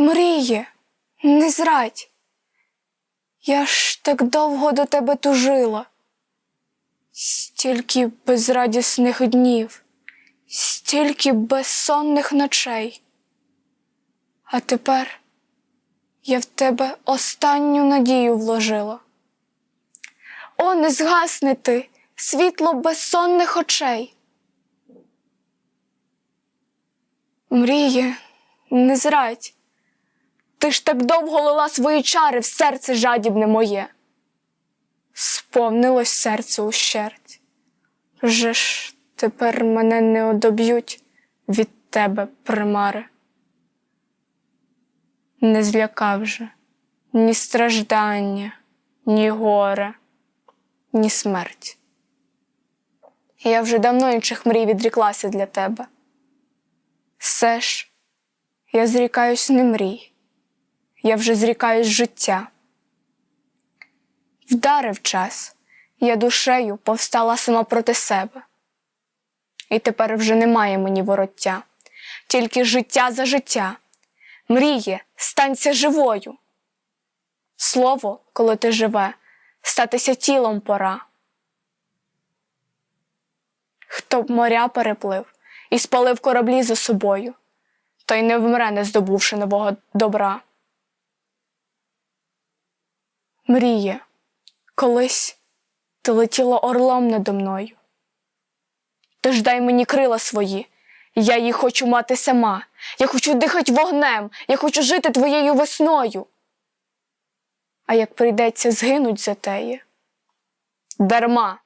Мріє, не зрадь. Я ж так довго до тебе тужила. Стільки безрадісних днів, стільки безсонних ночей. А тепер я в тебе останню надію вложила. О, не згасни ти, світло безсонних очей. Мріє, не зрадь. Ти ж так довго лила свої чари в серце жадібне моє. Сповнилось серце ущерть. Вже ж тепер мене не одоб'ють від тебе примари. Не злякав же ні страждання, ні горе, ні смерть. Я вже давно інших мрій відріклася для тебе. Все ж я зрікаюсь не мрій, я вже зрікаюсь життя. Вдарив час, я душею повстала сама проти себе. І тепер вже немає мені вороття, тільки життя за життя. Мріє, станься живою. Слово, коли ти живе, статися тілом пора. Хто б моря переплив і спалив кораблі за собою, той не вмре, не здобувши нового добра. Мріє, колись ти летіла орлом надо мною. Тож дай мені крила свої, я їх хочу мати сама. Я хочу дихати вогнем, я хочу жити твоєю весною. А як прийдеться згинуть за теє, дарма.